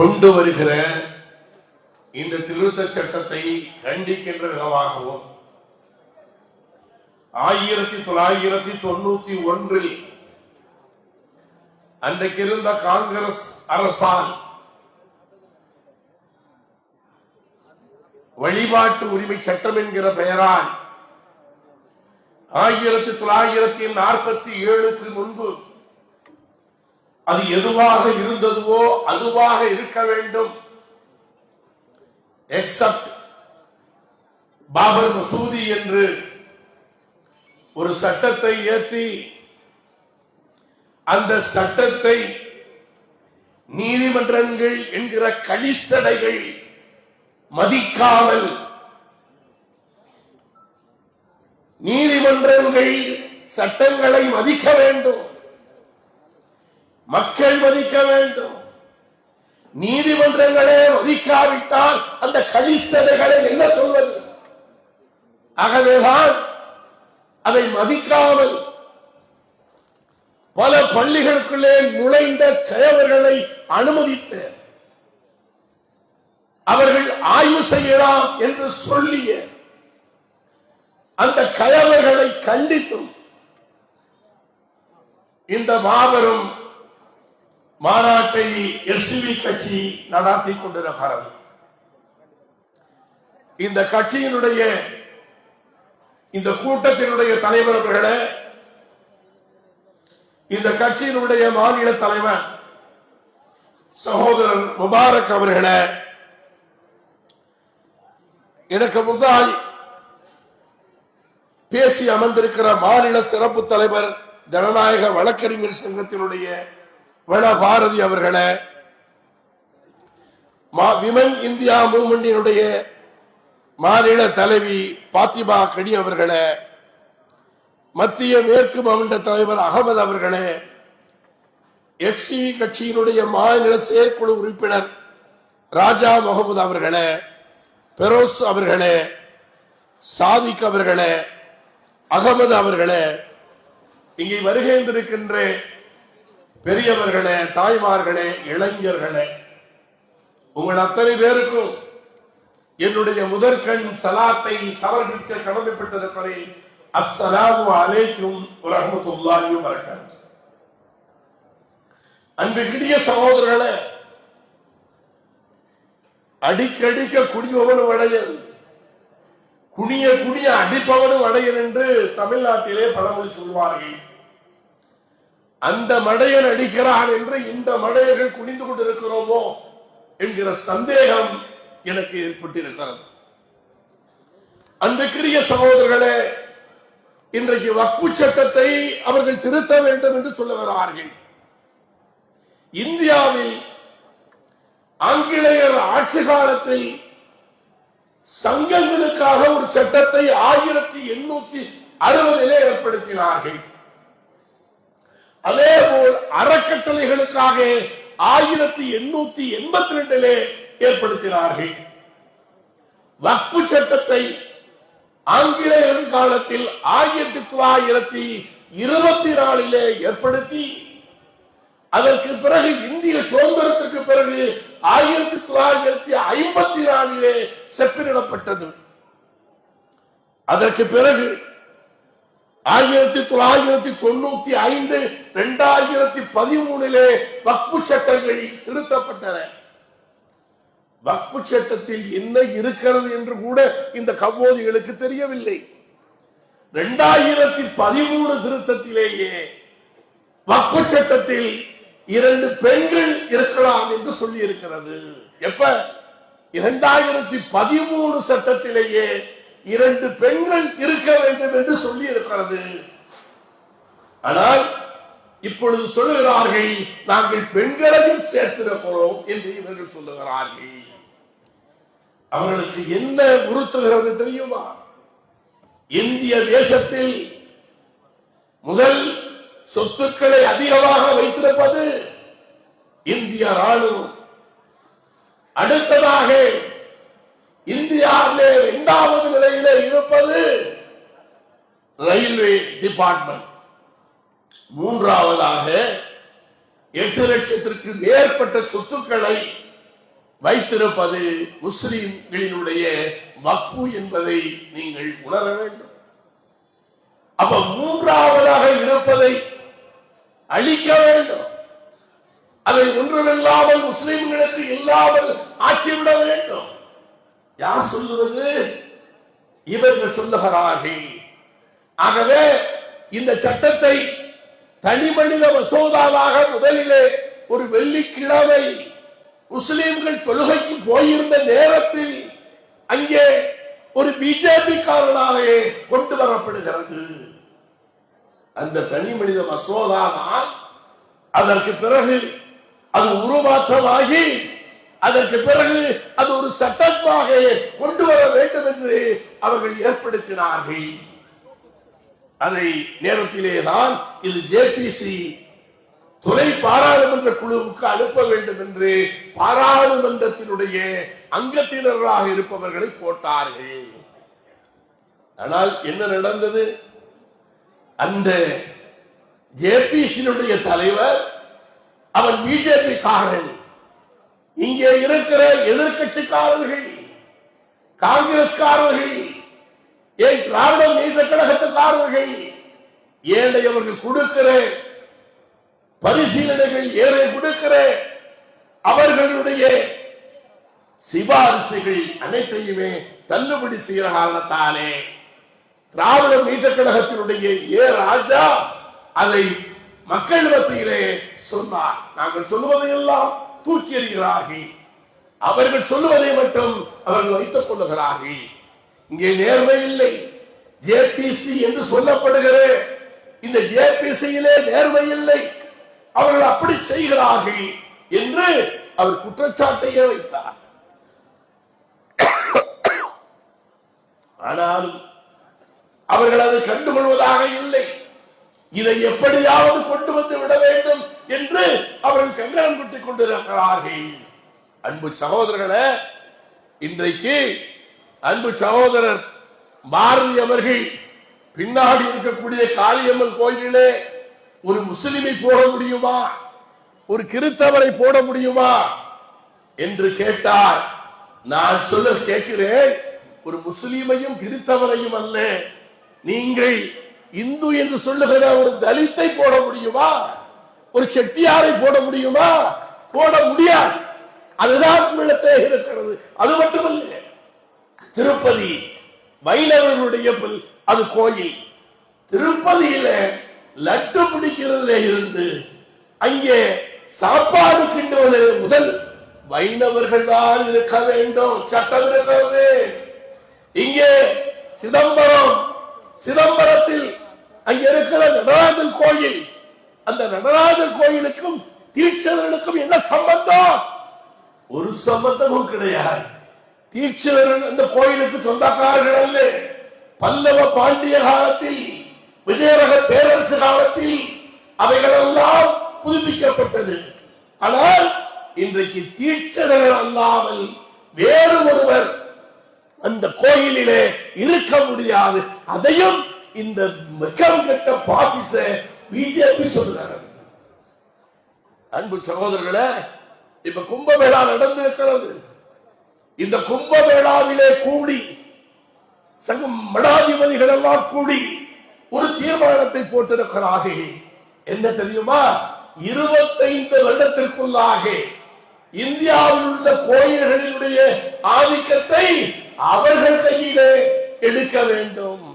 கொண்டு வருகிற இந்த திருத்த சட்டத்தை கண்டிக்கின்ற விதமாகவும் ஆயிரத்தி தொள்ளாயிரத்தி தொண்ணூத்தி ஒன்றில் அன்றைக்கு இருந்த காங்கிரஸ் அரசால் வழிபாட்டு உரிமை சட்டம் என்கிற பெயரால் ஆயிரத்தி தொள்ளாயிரத்தி நாற்பத்தி ஏழுக்கு முன்பு அது எதுவாக இருந்ததுவோ அதுவாக இருக்க வேண்டும். எக்ஸப்ட் பாபர் மசூதி என்று ஒரு சட்டத்தை ஏற்றி அந்த சட்டத்தை நீதிமன்றங்கள் என்கிற கலிசடைகள் மதிக்காமல் நீதிமன்றங்கள் சட்டங்களை மதிக்க வேண்டும். மக்கள் மதிக்க வேண்டும். நீதிமன்றங்களே மதிக்காவிட்டால் அந்த கலிசதைகளை என்ன சொல்வது? ஆகவேதான் அதை மதிக்காமல் பல பள்ளிகளுக்குள்ளே நுழைந்த கயவர்களை அனுமதித்து அவர்கள் ஆய்வு செய்யலாம் என்று சொல்லிய அந்த கயவர்களை கண்டித்தும் இந்த மாபெரும் மாநாட்டை எஸ்டிவி கட்சி நடாத்தி கொண்டிருக்கிறது. இந்த கட்சியினுடைய இந்த கூட்டத்தினுடைய தலைவர் அவர்களே இந்த கட்சியினுடைய மாநில தலைவர் சகோதரர் முபாரக் அவர்களே எனக்கு முன்னால் பேசி அமர்ந்திருக்கிற மாநில சிறப்பு தலைவர் ஜனநாயக வழக்கறிஞர் சங்கத்தினுடைய வள பாரதி அவர்களே மா- விமன் இந்தியா மூமெண்டினுடைய மாநில தலைவி பாத்திமா கடி அவர்களே மத்திய மேற்கு மாவட்ட தலைவர் அகமது அவர்களே எஃப்சிவி கட்சியினுடைய மாநில செயற்குழு உறுப்பினர் ராஜா முகமது அவர்களே பெரோஸ் அவர்களே சாதிக் அவர்களே அகமது அவர்களே இங்கே வருகின்றிருக்கின்ற பெரியவர்களே தாய்மார்களே இளைஞர்களே உங்கள் அத்தனை பேருக்கும் என்னுடைய முதற்கண் சலாத்தை சமர்ப்பிக்க கடமைப்பட்டிருப்பதை அஸ்ஸலாமு அலைக்கும் ரஹமத்துல்லாயும் வரகாத்து அன்பிற்கினிய சகோதரர்களே அடிக்கடிக்க குடிபவனும் அடையன் குனிய குனிய அடிப்பவனும் அடையன் என்று தமிழ்நாட்டிலே பழமொழி சொல்வார்கள். அந்த மடையன் அடிக்கிறான் என்று இந்த மடையர்கள் குனிந்து கொண்டிருக்கிறோமோ என்கிற சந்தேகம் எனக்கு ஏற்பட்டிருக்கிறது. அன்புக்குரிய சகோதரர்களே இன்றைக்கு வக்பு சட்டத்தை அவர்கள் திருத்த வேண்டும் என்று சொல்லுகிறார்கள். இந்தியாவில் ஆங்கிலேயர் ஆட்சி காலத்தில் சங்கங்களுக்காக ஒரு சட்டத்தை ஆயிரத்தி எண்ணூத்தி அறுபதிலே ஏற்படுத்தினார்கள். அதே போல் அறக்கட்டளைகளுக்காக ஆயிரத்தி எண்ணூத்தி எண்பத்தி ரெண்டிலே ஏற்படுத்தினார்கள். வக்பு சட்டத்தை ஆங்கிலேயர் காலத்தில் ஆயிரத்தி தொள்ளாயிரத்தி இருபத்தி நாலிலே ஏற்படுத்தி அதற்கு பிறகு இந்திய சுதந்திரத்திற்கு பிறகு ஆயிரத்தி தொள்ளாயிரத்தி ஐம்பத்தி நாலிலே செப்பிடப்பட்டது அதற்கு பிறகு ஆயிரத்தி தொள்ளாயிரத்தி தொண்ணூத்தி ஐந்து இரண்டாயிரத்தி பதிமூணிலே வக்பு சட்டங்கள் திருத்தப்பட்டன. வக்பு சட்டத்தில் என்ன இருக்கிறது என்று கூட இந்த கம்போதிகளுக்கு தெரியவில்லை. இரண்டாயிரத்தி பதிமூணு திருத்தத்திலேயே வக்பு சட்டத்தில் இரண்டு பெண்கள் இருக்கலாம் என்று சொல்லி இருக்கிறது எப்ப? இரண்டாயிரத்தி பதிமூணு சட்டத்திலேயே இரண்டு பெண்கள் இருக்க வேண்டும் என்று சொல்லி இருக்கிறது ஆனால் இப்பொழுது சொல்லுகிறார்கள் நாங்கள் பெண்களையும் சேர்த்திருக்கிறோம் என்று இவர்கள் சொல்லுகிறார்கள். அவர்களுக்கு என்ன உறுத்துகிறது தெரியுமா? இந்திய தேசத்தில் முதல் சொத்துக்களை அதிகமாக வைத்திருப்பது இந்திய ராணுவம் அடுத்ததாக இந்தியாவிலே இரண்டாவது நிலையிலே இருப்பது ரயில்வே டிபார்ட்மெண்ட். மூன்றாவதாக எட்டு லட்சத்திற்கு மேற்பட்ட சொத்துக்களை வைத்திருப்பது முஸ்லிம்களினுடைய வக்பு என்பதை நீங்கள் உணர வேண்டும். அப்ப மூன்றாவதாக இருப்பதை அழிக்க வேண்டும். அதை ஒன்றுமில்லாமல் முஸ்லிம்களுக்கு இல்லாமல் ஆக்கிவிட வேண்டும். யார் சொல்லுவது? இவர்கள் சொல்லுகிறார்கள். ஆகவே இந்த சட்டத்தை தனி மனித மசோதாவாக முதலிலே ஒரு வெள்ளிக்கிழமை முஸ்லிம்கள் தொழுகைக்கு போயிருந்த நேரத்தில் அங்கே ஒரு பிஜேபி காரனாலே கொண்டு வரப்படுகிறது. அந்த தனி மனித மசோதா தான் அதற்கு பிறகு அது உருமாற்றமாகி அதற்கு பிறகு அது ஒரு சட்டமாக கொண்டு வர வேண்டும் என்று அவர்கள் ஏற்படுத்தினார்கள். அதை நேரத்திலே தான் இது ஜேபிசி துணை பாராளுமன்ற குழுவுக்கு அனுப்ப வேண்டும் என்று பாராளுமன்றத்தினுடைய அங்கத்தினர்களாக இருப்பவர்களை போட்டார்கள். ஆனால் என்ன நடந்தது? அந்த ஜேபிசியினுடைய தலைவர் அவன் பிஜேபி காரன் இங்கே இருக்கிற எதிர்கட்சிக்காரர்கள் காங்கிரஸ்காரர்கள் ஏன் திராவிட நீண்ட கழகத்துக்காரர்கள் ஏழை அவர்கள் கொடுக்கிற பரிசீலனைகள் ஏழை கொடுக்கிற அவர்களுடைய சிபாரிசுகள் அனைத்தையுமே தள்ளுபடி செய்கிற காரணத்தாலே திராவிட மீட்ட கழகத்தினுடைய ஏ ராஜா அதை மக்கள் மத்தியிலே சொன்னார். நாங்கள் சொல்லுவதையெல்லாம் தூக்கி எறிகிறார்கள் அவர்கள் சொல்லுவதை மட்டும் அவர்கள் வைத்துக் கொள்ளுகிறார்கள். இங்கே நேர்மை இல்லை. ஜேபிசி என்று சொல்லப்படுகிற இந்த ஜேபிசியிலே நேர்மை இல்லை. அவர்கள் அப்படி செய்கிறார்கள் என்று அவர் குற்றச்சாட்டையே வைத்தார். ஆனாலும் அவர்கள் அதை கண்டுகொள்வதாக இல்லை. இதை எப்படியாவது கொண்டு வந்து விட வேண்டும் என்று அவர்கள் கங்கணம் குட்டிக் கொண்டிருக்கிறார்கள். அன்பு சகோதரர்களே இன்றைக்கு அன்பு சகோதரர் பாரதி அவர்கள் பின்னாடி இருக்கக்கூடிய காளியம்மன் கோயிலே ஒரு முஸ்லிமை போட முடியுமா? ஒரு கிறித்தவரை போட முடியுமா? என்று கேட்டார். நான் சொல்ல கேட்கிறேன் ஒரு முஸ்லீமையும் கிறித்தவரையும் அல்ல. நீங்கள் இந்து என்று சொல்லுகிற ஒரு தலித்தை போட முடியுமா? ஒரு செட்டியாரை போட முடியுமா? போட முடியாது. அதுதான் உங்களிடத்தே இருக்கிறது. அது மட்டுமல்ல திருப்பதி வைணவர்களுடைய அது கோயில். திருப்பதியில லட்டு பிடிக்கிறதுல இருந்து அங்கே சாப்பாடு கிண்டுவதில் முதல் வைணவர்கள் தான் இருக்க வேண்டும். சட்டம் இருக்கிறது. இங்கே சிதம்பரம் சிதம்பரத்தில் அங்க இருக்கிற நடராஜர் கோயில். அந்த நடராஜர் கோயிலுக்கும் தீட்சிதர்களுக்கும் என்ன சம்பந்தம்? ஒரு சம்பந்தமும் கிடையாது. தீட்சிதரன் அந்த கோயிலுக்கு சொந்தக்காரர்கள் அல்ல. பல்லவ பாண்டிய காலத்தில் விஜயரக பேரரசு காலத்தில் அவைகளெல்லாம் புதுப்பிக்கப்பட்டது. ஆனால் இன்றைக்கு தீட்சிதர்கள் அல்லாமல் வேறு ஒருவர் அந்த கோயிலிலே இருக்க முடியாது. அதையும் இந்த வெக்கம் கெட்ட பாசிச பிஜேபி சொல்லுகிறது அன்பு சகோதரர்களே இப்ப கும்பமேளா நடந்திருக்கிறது. இந்த கும்பமேளாவிலே கூடி சங்க மடாதிபதிகள் எல்லாம் கூடி ஒரு தீர்மானத்தை போட்டிருக்கிறார்கள். என்ன தெரியுமா? இருபத்தைந்து வருடத்திற்குள்ளாக இந்தியாவில் உள்ள கோயில்களினுடைய ஆதிக்கத்தை அவர்கள் கையிலே எடுக்க வேண்டும்.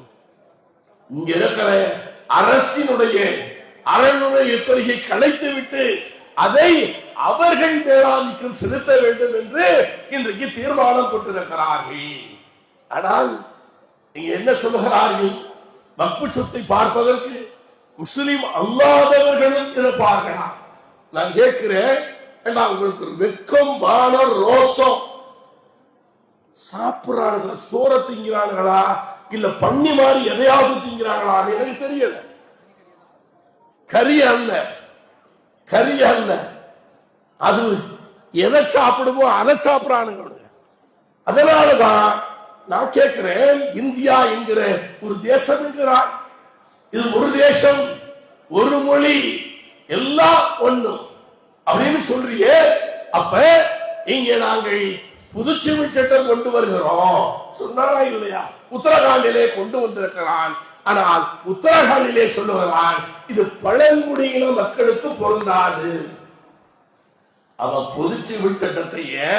இங்க இருக்கிற அரசினுடைய அரணுடைய கொள்கை கலைத்து விட்டு அதை அவர்கள் மேலாதிக்கம் செலுத்த வேண்டும் என்று இன்றைக்கு தீர்மானம் கொண்டிருக்கிறார்கள் ஆனால் நீங்க என்ன சொல்லுகிறார்கள்? வக்பு சொத்தை பார்ப்பதற்கு முஸ்லிம் அல்லாதவர்களும் இருப்பார்களா? பார்க்கலாம் நான் கேட்கிறேன் உங்களுக்கு ஒரு வெக்கம் வானம் ரோசம் சாப்பிடுறானுங்களா? சோற திங்கிறானுங்களா இல்ல பண்ணி மாதிரி எதையாவது திங்கிறாங்களான்னு எனக்கு தெரியல. கறி அல்ல. கறி அல்ல. அது எதை சாப்பிடுமோ அதை சாப்பிடுறானுங்க அதனாலதான் நான் கேட்கிறேன் இந்தியா என்கிற ஒரு தேசம் என்கிறார் இது ஒரு தேசம் ஒரு மொழி எல்லாம் ஒண்ணு அப்படின்னு சொல்றியே. அப்ப இங்க நாங்கள் புதுச்சிவில் சட்டம் கொண்டு வருகிறோம். சொன்னாரா இல்லையா? உத்தரகாண்டிலே கொண்டு வந்திருக்கிறான். ஆனால் உத்தரகாண்டிலே சொல்லுகிறான் இது பழங்குடியின மக்களுக்கு பொருந்தாது. அவன் பொதுச்சிவில் சட்டத்தையே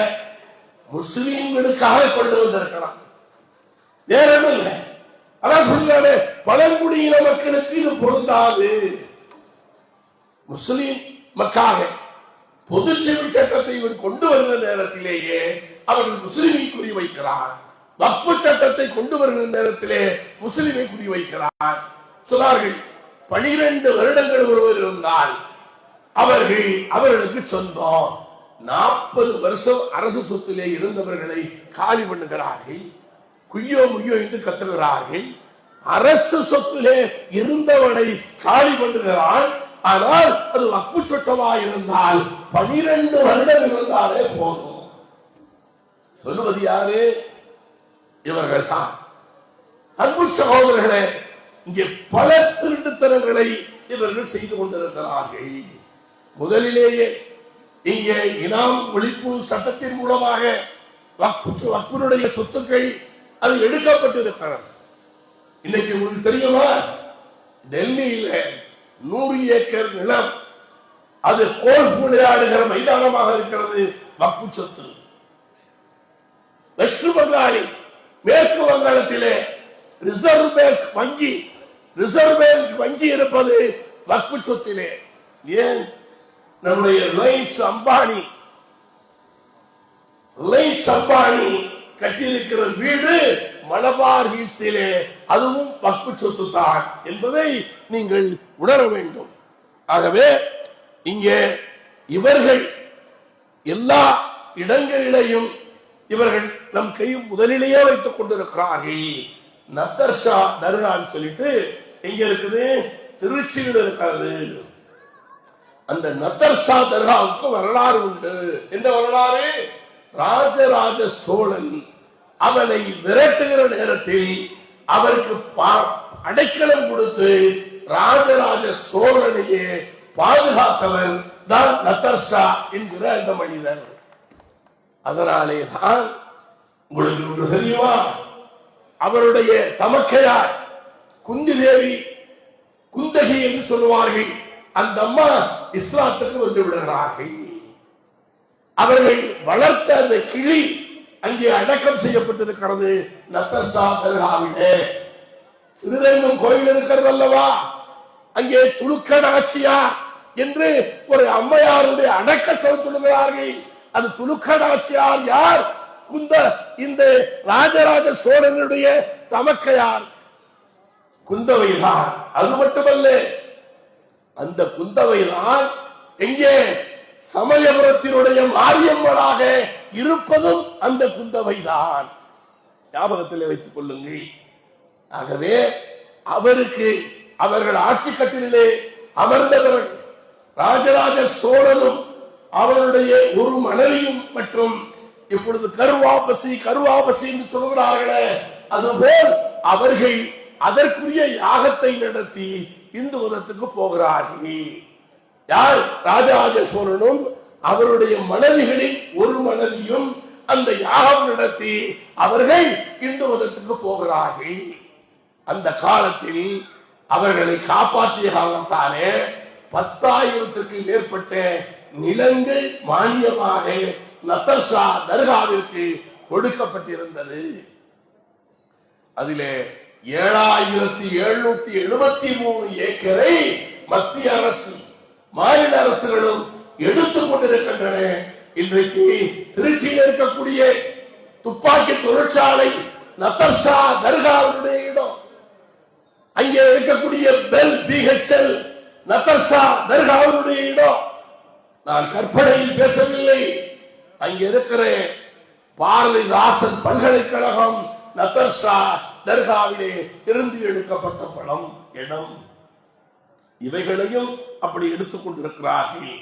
முஸ்லீம்களுக்காக கொண்டு வந்திருக்கிறான். வேற ஒண்ணும் இல்லை. அதான் சொல்றாரு பழங்குடியின மக்களுக்கு இது பொருந்தாது. முஸ்லீம் மக்காக பொது சிவில் சட்டத்தை இவன் கொண்டு வருகிற நேரத்திலேயே அவர்கள் முஸ்லிமை குறி வைக்கிறார். வக்பு சட்டத்தை கொண்டு வருகிற நேரத்திலே முஸ்லிமை குறி வைக்கிறார். சொன்னார்கள் பனிரெண்டு வருடங்கள் ஒருவர் இருந்தால் அவர்கள் அவர்களுக்கு சொந்தம். நாற்பது வருஷம் அரசு சொத்திலே இருந்தவர்களை காலி பண்ணுகிறார்கள். குய்யோ முய்யோ என்று கத்துகிறார்கள். அரசு சொத்திலே இருந்தவனை காலி பண்ணுகிறான் ஆனால் அது வக்கு சொட்டமா இருந்தால் பனிரெண்டு வருடம் இருந்தாலே போதும். சொல்லுவது யாரு? இவர்கள் தான் அன்பு சகோதரர்களே இங்கே பல திருட்டுத்தனங்களை இவர்கள் செய்து கொண்டிருக்கிறார்கள். முதலிலேயே இங்கே இனாம் ஒழிப்பு சட்டத்தின் மூலமாக வக்பு சொத்துக்கள் அது எடுக்கப்பட்டிருக்கிறது. இன்னைக்கு உங்களுக்கு தெரியுமா? டெல்லியில நூறு ஏக்கர் நிலம் அது கோல்ஃப் விளையாடுகிற மைதானமாக இருக்கிறது வக்பு சொத்து வெஸ்ட் பெங்காலில் மேற்கு வங்காளத்திலே ரிசர்வ் பேங்க் வங்கி ரிசர்வ் பேங்க் வங்கி இருப்பது வக்பு சொத்திலே. ஏன்? நம்முடைய ரிலையன்ஸ் அம்பானி ரிலையன்ஸ் அம்பானி கட்டியிருக்கிற வீடு மலபார் ஹில்ஸிலே அதுவும் வக்பு சொத்து தான் என்பதை நீங்கள் உணர வேண்டும். ஆகவே இங்கே இவர்கள் எல்லா இடங்களிலேயும் இவர்கள் நம் கையும் முதலிலேயே வைத்துக் கொண்டிருக்கிறார்கள். நத்தர்ஷா தர்கான்னு சொல்லிட்டு எங்க இருக்குது? திருச்சியில் இருக்கிறது. அந்த நத்தர்ஷா தர்காவுக்கு வரலாறு உண்டு. என்ன வரலாறு? ராஜராஜ சோழன் அவனை விரட்டுகிற நேரத்தில் அவருக்கு பா- அடைக்கலம் கொடுத்து ராஜராஜ சோழனையே பாதுகாத்தவன் தான் நத்தர்ஷா என்கிற அந்த மனிதன் அதனாலே தான் உங்களுக்கு ஒன்று தெரியுமா? அவருடைய தமக்கையார் குந்தி தேவி குந்தகி என்று சொல்லுவார்கள். அந்த அம்மா இஸ்லாத்துக்கு வந்து விடுகிறார்கள். அவர்கள் வளர்த்த அந்த கிளி அங்கே அடக்கம் செய்யப்பட்டிருக்கிறது. நத்தர்சா தர்காவிலே. சிறுரங்கம் கோயில் இருக்கிறது அல்லவா? அங்கே நாச்சியா என்று ஒரு அம்மையாருடைய அடக்கஸ்தலம் சொல்லுகிறார்கள். அது துலுக்கடாட்சியார் யார்? குந்த இந்த ராஜராஜ சோழனுடைய தமக்கையார். குந்தவைதான். அது மட்டுமல்ல அந்த குந்தவைதான் எங்கே? சமயபுரத்தினுடைய மாரியம்மனாக இருப்பதும் அந்த குந்தவைதான். ஞாபகத்தில் வைத்துக் கொள்ளுங்கள். ஆகவே அவருக்கு அவர்கள் ஆட்சி கட்டிலே அமர்ந்தவர்கள் ராஜராஜ சோழனும் அவருடைய ஒரு மனைவியும் மற்றும் இப்பொழுது கருவாபசி கருவாபசி என்று சொல்கிறார்களே அதுபோல் அவர்கள் அதற்குரிய யாகத்தை நடத்தி இந்து மதத்துக்கு போகிறார்கள். யார்? ராஜராஜ சோழனும் அவருடைய மனைவிகளில் ஒரு மனைவியும் அந்த யாகம் நடத்தி அவர்கள் இந்து மதத்துக்கு போகிறார்கள். அந்த காலத்தில் அவர்களை காப்பாற்றிய காலத்தாலே பத்தாயிரத்திற்கு மேற்பட்ட நிலங்கள் மானியமாக நத்தர்ஷா தர்காவிற்கு கொடுக்கப்பட்டிருந்தது. அதிலே ஏழாயிரத்தி எழுநூத்தி எழுபத்தி மூணு ஏக்கரை மத்திய அரசு மாநில அரசுகளும் எடுத்துக் கொண்டிருக்கின்றன. இன்றைக்கு திருச்சியில் இருக்கக்கூடிய துப்பாக்கி தொழிற்சாலை நத்தர்ஷா தர்காவுடைய இடம். அங்கே இருக்கக்கூடிய பெல் பிஹெச்எல் நத்தர்ஷா தர்காவுடைய இடம். நான் கற்பனையில் பேசவில்லை. அங்க இருக்கிற பாரதிதாசன் பல்கலைக்கழகம் நத்தர்ஷா தர்காவிலே இருந்து எடுக்கப்பட்ட படம் இடம். இவைகளையும் அப்படி எடுத்துக் கொண்டிருக்கிறார்கள்.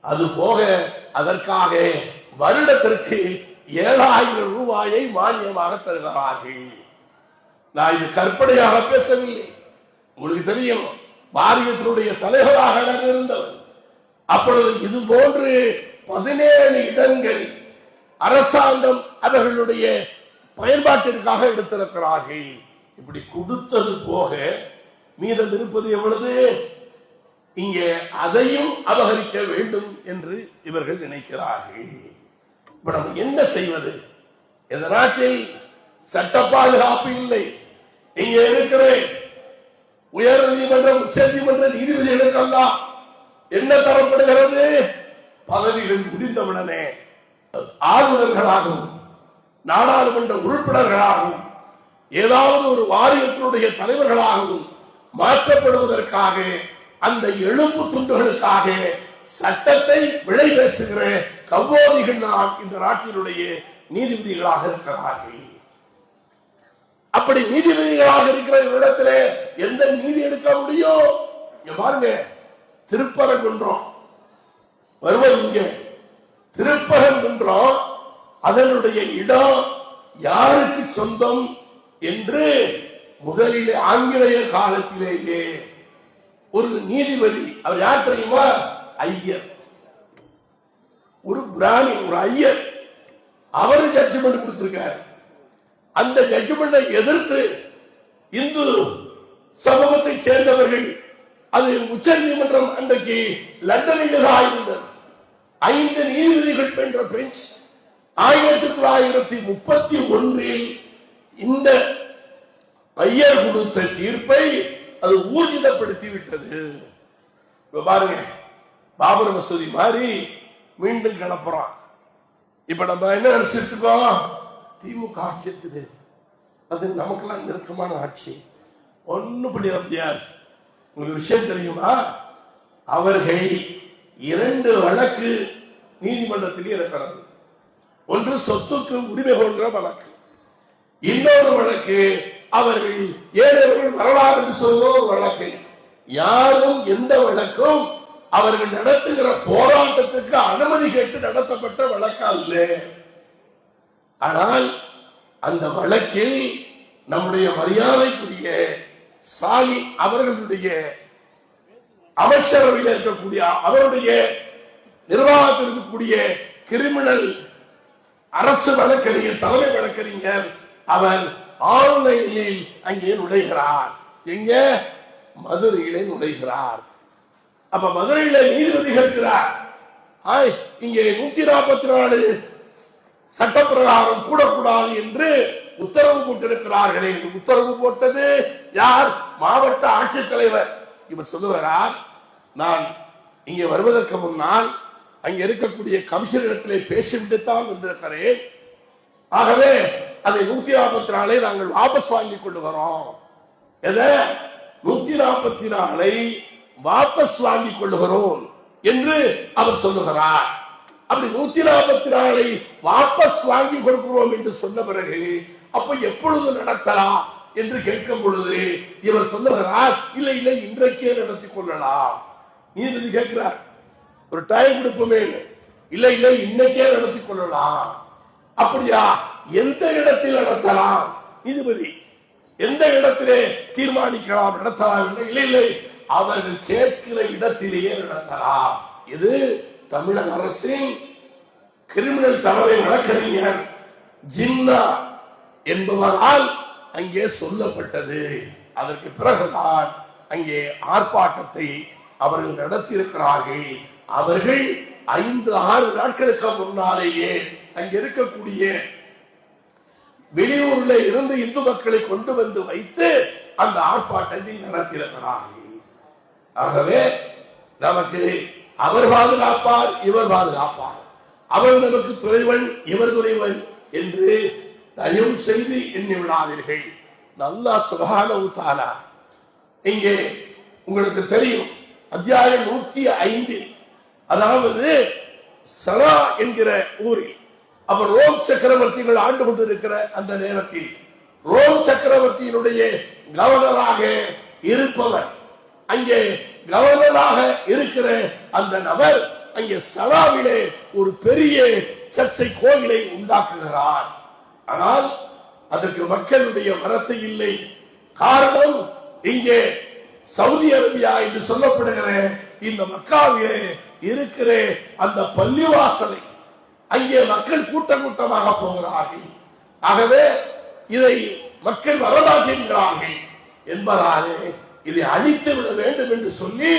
அது போக அதற்காக வருடத்திற்கு ஏழாயிரம் ரூபாயை மானியமாக தருகிறார்கள். நான் இது கற்பனையாக பேசவில்லை. உங்களுக்கு தெரியும் பாரியத்தினுடைய தலைவராக நான் இருந்தவர் அப்பொழுது இது போன்று பதினேழு இடங்கள் அரசாங்கம் அவர்களுடைய பயன்பாட்டிற்காக எடுத்திருக்கிறார்கள். இப்படி கொடுத்தது போக மீதம் இருப்பது எவ்வளவு? இங்கே அதையும் அபகரிக்க வேண்டும் என்று இவர்கள் நினைக்கிறார்கள். இப்ப நம்ம என்ன செய்வது? இந்த நாட்டில் சட்ட பாதுகாப்பு இல்லை. இங்க இருக்கிற உயர் நீதிமன்றம் உச்ச நீதிமன்ற நீதிபதிகளுக்கெல்லாம் என்ன தரப்படுகிறது? பதவிகள் முடிந்தவுடனே ஆளுநர்களாகவும் நாடாளுமன்ற உறுப்பினர்களாகவும் ஏதாவது ஒரு வாரியத்தினுடைய தலைவர்களாகவும் மாற்றப்படுவதற்காக அந்த எலும்பு துண்டுகளுக்காக சட்டத்தை விளை பேசுகிற கவ்வோதிகள் தான் இந்த நாட்டினுடைய நீதிபதிகளாக இருக்கிறார்கள். அப்படி நீதிபதிகளாக இருக்கிற இடத்துல எந்த நீதி எடுக்க முடியும்? பாருங்க. திருப்பரங்குன்றம். வருவது இங்கே. திருப்பரங்குன்றம் அதனுடைய இடம் யாருக்கு சொந்தம் என்று முதலிலே ஆங்கிலேய காலத்திலேயே ஒரு நீதிபதி அவர் யார் தெரியுமா? ஐயர். ஒரு பிராணி ஒரு ஐயர். அவரு ஜட்ஜ்மெண்ட் கொடுத்திருக்காரு. அந்த ஜட்ஜ்மெண்டை எதிர்த்து இந்து சமூகத்தை சேர்ந்தவர்கள் அது உச்ச நீதிமன்றம் அன்றைக்கு லண்டனில் இருந்தது. ஐந்து நீதிபதிகள் என்ற பெஞ்ச் ஆயிரத்தி தொள்ளாயிரத்தி முப்பத்தி ஒன்றில் இந்த பையர் கொடுத்த தீர்ப்பை அது ஊர்ஜிதப்படுத்தி விட்டது இப்ப பாருங்க பாபர் மசூதி மாதிரி மீண்டும் கிளப்புறான். இப்ப நம்ம என்ன நினைச்சிட்டு இருக்கோம்? திமுக ஆட்சி இருக்குது. அது நமக்கெல்லாம் நெருக்கமான ஆட்சி. ஒண்ணு பண்ணிட முடியாது. ஒரு விஷயம் தெரியுமா? அவர்கள் இரண்டு வழக்கு நீதிமன்றத்திலே இருக்கிறது ஒன்று சொத்துக்கு உரிமை கொள்கிற வழக்கு. இன்னொரு வழக்கு அவர்கள் ஏழையவர்கள் வரலாறு என்று சொல்லுகிற ஒரு வழக்கு. யாரும் எந்த வழக்கும் அவர்கள் நடத்துகிற போராட்டத்துக்கு அனுமதி கேட்டு நடத்தப்பட்ட வழக்கு அல்ல. ஆனால் அந்த வழக்கில் நம்முடைய மரியாதைக்குரிய ஸ்டாலின் அவர்களுடைய அமைச்சரவையில் இருக்கக்கூடிய அவருடைய நிர்வாகத்தில் இருக்கக்கூடிய கிரிமினல் அரசு வழக்கறிஞர் தலைமை வழக்கறிஞர் அவர் ஆன்லைனில் அங்கே நுழைகிறார். எங்க? மதுரையிலே நுழைகிறார். அப்ப மதுரையில நீதிபதி கேட்கிறார். ஆய் இங்கே நூத்தி நாற்பத்தி நாலு சட்டப்பிரகாரம் கூடக்கூடாது என்று உத்தரவு போட்டிருக்கிறார்களே என்று உத்தரவு போட்டது யார்? மாவட்ட ஆட்சித்தலைவர் இவர் சொல்லுகிறார் நான் இங்கே வருவதற்கு முன்னால் அங்கே இருக்கக்கூடிய கமிஷனரிடத்திலே பேசிவிட்டு தான் வந்திருக்கிறேன். ஆகவே அதை நூத்தி நாற்பத்தி நாளை நாங்கள் வாபஸ் வாங்கிக் கொள்ளுகிறோம் எதை? நூத்தி நாற்பத்தி நாளை வாபஸ் வாங்கிக் கொள்ளுகிறோம் என்று அவர் சொல்லுகிறார். அப்படி நூத்தி நாற்பத்தி நாளை வாபஸ் வாங்கி கொடுக்கிறோம் என்று சொன்ன பிறகு அப்ப எப்பொழுது நடத்தலாம் என்று கேட்கும் பொழுது இவர் சொல்லுகிறார் இல்லை இல்லை இன்றைக்கே நடத்தி கொள்ளலாம். நீதிபதி கேட்கிறார் ஒரு டைம் கொடுப்போமே. இல்லை இல்லை இன்னைக்கே நடத்தி கொள்ளலாம். அப்படியா? எந்த இடத்தில் நடத்தலாம்? நீதிபதி எந்த இடத்திலே தீர்மானிக்கலாம் நடத்தலாம் என்று? இல்லை இல்லை அவர்கள் கேட்கிற இடத்திலேயே நடத்தலாம். இது தமிழக அரசின் கிரிமினல் தலைமை வழக்கறிஞர் ஜின்னா என்பவரால் அங்கே சொல்லப்பட்டது. அதற்கு பிறகுதான் அங்கே ஆர்ப்பாட்டத்தை அவர்கள் நடத்தியிருக்கிறார்கள். அவர்கள் ஐந்து ஆறு நாட்களுக்கு முன்னாலேயே அங்க இருக்கக்கூடிய வெளியூர்ல இருந்து இந்து மக்களை கொண்டு வந்து வைத்து அந்த ஆர்ப்பாட்டத்தை நடத்தியிருக்கிறார்கள். ஆகவே நமக்கு அவர் பாதுகாப்பார் இவர் பாதுகாப்பார். அவர் நமக்கு துறைவன் இவர் துறைவன் என்று தயவு செய்து எண்ணி விடாதீர்கள். நல்லா சுகான இங்கே உங்களுக்கு தெரியும் அத்தியாயம் நூற்றி ஐந்தில் அதாவது சலா என்கிற ஊரில் அவர் ரோம் சக்கரவர்த்திகள் ஆண்டு கொண்டிருக்கிற அந்த நேரத்தில் ரோம் சக்கரவர்த்தியினுடைய கவர்னராக இருப்பவர் அங்கே கவர்னராக இருக்கிற அந்த நபர் அங்கே சலாவிலே ஒரு பெரிய சர்ச்சை கோவிலை உண்டாக்குகிறார். ஆனால் அதற்கு மக்களுடைய வரத்து இல்லை. காரணம் இங்கே சவுதி அரேபியா என்று சொல்லப்படுகிற இந்த மக்காவிலே இருக்கிற அந்த பள்ளிவாசலை. அங்கே மக்கள் கூட்டம் கூட்டமாக போகிறார்கள். ஆகவே இதை மக்கள் வரமாட்டேங்கிறார்கள் என்பதாலே இதை அழித்து விட வேண்டும் என்று சொல்லி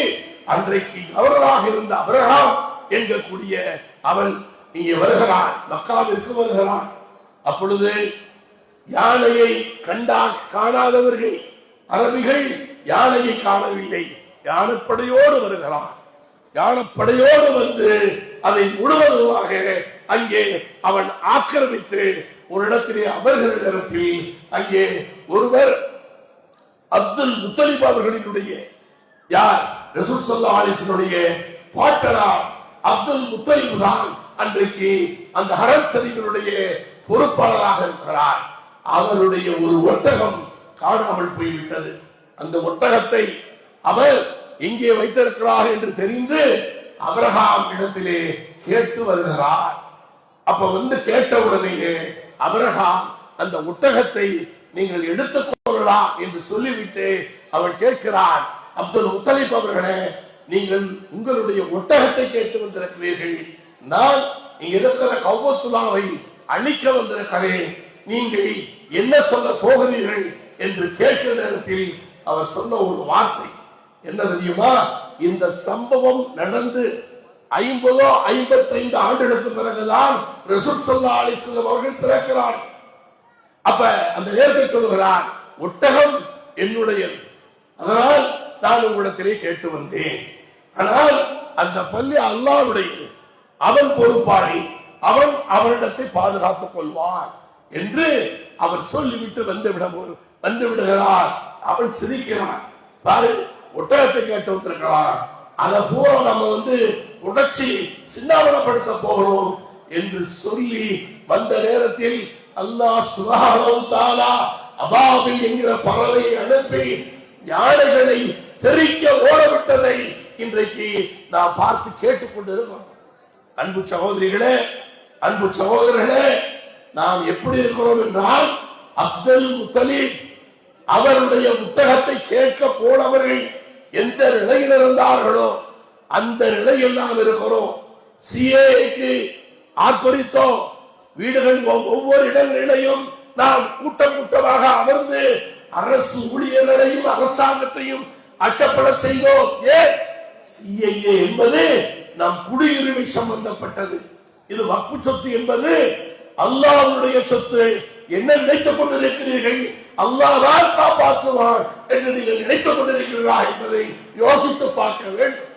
அன்றைக்கு கவர்னராக இருந்த அபரகாம் என்கக்கூடிய அவன் இங்கே வருகிறான் மக்காவிற்கு வருகிறான். அப்பொழுது யானையை கண்டா காணாதவர்கள் அரபிகள் யானையை காணவில்லை. யானைப்படையோடு வருகிறார். யானைப்படையோடு வந்து அதை முழுவதுமாக அங்கே அவன் ஆக்கிரமித்து ஒரு இடத்திலே அமர்கிற நேரத்தில் அங்கே ஒருவர் அப்துல் முத்தலிப் அவர்களினுடைய யார்? ரசூல் சல்லா அலிசனுடைய பாட்டனார் அப்துல் முத்தலிப் தான் அன்றைக்கு அந்த ஹரத் ஷரீஃபினுடைய பொறுப்பாளராக இருக்கிறார். அவருடைய ஒரு ஒட்டகம் காணாமல் போய்விட்டது. அந்த ஒட்டகத்தை அவர் எங்கே வைத்திருக்கிறார் என்று தெரிந்து அபிரகாம் இடத்திலே கேட்டு வருகிறார். அப்ப வந்து கேட்ட உடனேயே அபிரகாம் அந்த ஒட்டகத்தை நீங்கள் எடுத்துக் கொள்ளலாம் என்று சொல்லிவிட்டு அவன் கேட்கிறான் அப்துல் முத்தலிப் அவர்களே நீங்கள் உங்களுடைய ஒட்டகத்தை கேட்டு வந்திருக்கிறீர்கள். நான் இருக்கிற கௌபத்துலாவை அழிக்க வந்திருக்கிறேன் நீங்கள் என்ன சொல்ல போகிறீர்கள் என்று கேட்கிற நேரத்தில் அவர் சொன்ன ஒரு வார்த்தை. என்ன தெரியுமா? இந்த சம்பவம் நடந்து ஐம்பதோ ஐம்பத்தைந்து ஆண்டுகளுக்கு பிறகுதான் ரசூல் சல்லா அலிஸ்லம் அவர்கள் பிறக்கிறார். அப்ப அந்த நேரத்தில் சொல்லுகிறார் ஒட்டகம் என்னுடையது. அதனால் நான் உங்களிடத்திலே கேட்டு வந்தேன். ஆனால் அந்த பள்ளி அல்லாவுடையது அவன் பொறுப்பாளி. அவன் அவனிடத்தை பாதுகாத்துக் கொள்வான் என்று அவர் சொல்லிவிட்டு வந்து விட வந்து விடுகிறார் அவன் சிரிக்கிறான். பாரு ஒட்டகத்தை கேட்டு வந்திருக்கிறான். அதை பூரா நம்ம வந்து உடச்சி சின்னாவனப்படுத்த போகிறோம் என்று சொல்லி வந்த நேரத்தில் அல்லாஹ் சுபஹானஹு தஆலா அபாபில் என்கிற பறவையை அனுப்பி யானைகளை தெரிக்க ஓடவிட்டதை இன்றைக்கு நாம் பார்த்து கேட்டுக்கொண்டிருக்கிறோம் அன்பு சகோதரிகளே அன்பு சகோதரர்களே நாம் எப்படி இருக்கிறோம் என்றால் அப்துல் முத்தலீப் அவருடைய புத்தகத்தை கேட்க போனவர்கள் எந்த நிலையில் இருந்தார்களோ அந்த நிலையில் நாம் இருக்கிறோம். சிஏக்கு ஆர்ப்பரித்தோம். வீடுகள் ஒவ்வொரு இடங்களிலையும் நாம் கூட்டம் கூட்டமாக அமர்ந்து அரசு ஊழியர்களையும் அரசாங்கத்தையும் அச்சப்பட செய்தோம். ஏன்? சிஐஏ என்பது நம் குடியுரிமை சம்பந்தப்பட்டது. இது வக்பு சொத்து என்பது அல்லாவுடைய சொத்து. என்ன நினைத்துக் கொண்டிருக்கிறீர்கள்? அல்லாதான் காப்பாற்றுவான் என்று நீங்கள் நினைத்துக் கொண்டிருக்கிறீர்களா என்பதை யோசித்து பார்க்க வேண்டும்.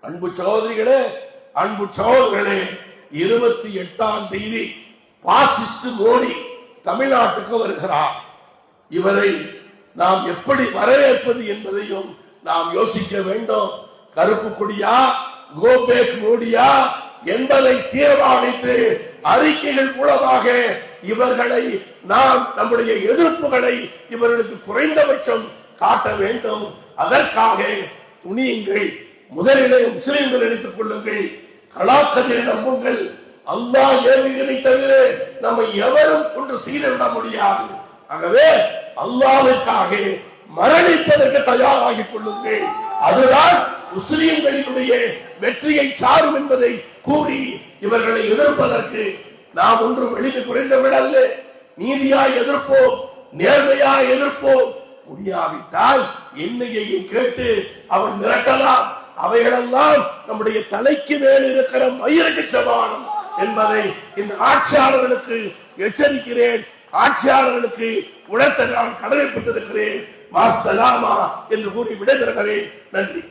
அன்பு சகோதரிகளே அன்பு சகோதரர்களே இருபத்தி எட்டாம் தேதி பாசிஸ்ட் மோடி தமிழ்நாட்டுக்கு வருகிறார். இவரை நாம் எப்படி வரவேற்பது என்பதையும் நாம் யோசிக்க வேண்டும். கருப்பு கொடியா கோபேக் மோடியா என்பதை தீர்மானித்து அறிக்கைகள் மூலமாக இவர்களை நாம் நம்முடைய எதிர்ப்புகளை இவர்களுக்கு குறைந்தபட்சம் காட்ட வேண்டும். அதற்காக துணியுங்கள் முதலிலே முஸ்லிம்கள் எடுத்துக் கொள்ளுங்கள். கலாக்கதிரை நம்புங்கள். அல்லா ஏவுகிறதை தவிர நம்ம எவரும் ஒன்று செய்துவிட முடியாது. ஆகவே அல்லாவுக்காக மரணிப்பதற்கு தயாராகிக் கொள்ளுங்கள். அதுதான் முஸ்லிம்களினுடைய வெற்றியை சாரும் என்பதை கூறி இவர்களை எதிர்ப்பதற்கு நாம் ஒன்று வெளியில் குறைந்தவிட அல்ல. நீதியாய் எதிர்ப்போம் நேர்மையாய் எதிர்ப்போம். முடியாவிட்டால் என்னையையும் கேட்டு அவன் மிரட்டலாம். அவைகளெல்லாம் நம்முடைய தலைக்கு மேல் இருக்கிற மயிருக்கு சமானம் என்பதை இந்த ஆட்சியாளர்களுக்கு எச்சரிக்கிறேன். ஆட்சியாளர்களுக்கு உழைத்த நான் கடமைப்பட்டிருக்கிறேன். மாசலாமா என்று கூறி விடைபெறுகிறேன். நன்றி.